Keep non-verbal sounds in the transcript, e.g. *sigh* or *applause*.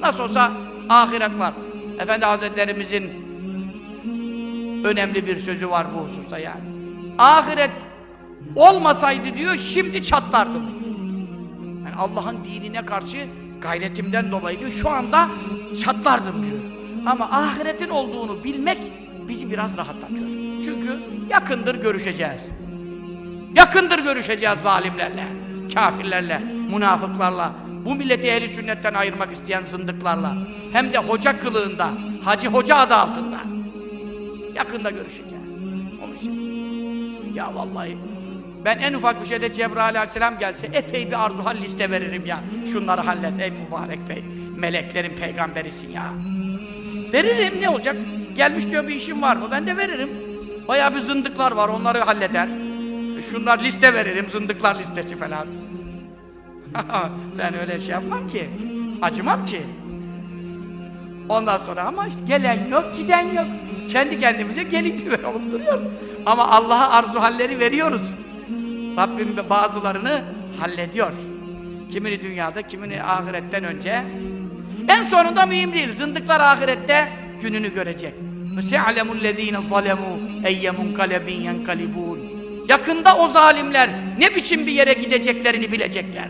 Nasıl olsa ahiret var. Efendi Hazretlerimizin önemli bir sözü var bu hususta yani. Ahiret olmasaydı diyor şimdi çatlardım. Yani Allah'ın dinine karşı gayretimden dolayı diyor şu anda çatlardım diyor. Ama ahiretin olduğunu bilmek bizi biraz rahatlatıyor. Çünkü yakındır görüşeceğiz. Yakındır görüşeceğiz zalimlerle, kafirlerle, münafıklarla, bu milleti ehli sünnetten ayırmak isteyen zındıklarla, hem de hoca kılığında, hacı hoca adı altında. Yakında görüşeceğiz. Onun için. Ya vallahi ben en ufak bir şeyde Cebrail aleyhisselam gelse epey bir arzu hal liste veririm ya. Şunları hallet ey mübarek bey. Meleklerin peygamberisin ya. Veririm ne olacak? Gelmiş diyor bir işim var mı? Ben de veririm. Bayağı bir zındıklar var onları halleder. E, Şunlar liste veririm zındıklar listesi falan. *laughs* ben öyle şey yapmam ki. Acımam ki. Ondan sonra ama işte gelen yok, giden yok. Kendi kendimize gelin gibi olup duruyoruz. Ama Allah'a arzu halleri veriyoruz. Rabbim de bazılarını hallediyor. Kimini dünyada, kimini ahiretten önce. En sonunda mühim değil. Zındıklar ahirette gününü görecek. وَسَيَعْلَمُ الَّذ۪ينَ ظَلَمُوا اَيَّ مُنْقَلَبٍ يَنْقَلِبُونَ Yakında o zalimler ne biçim bir yere gideceklerini bilecekler.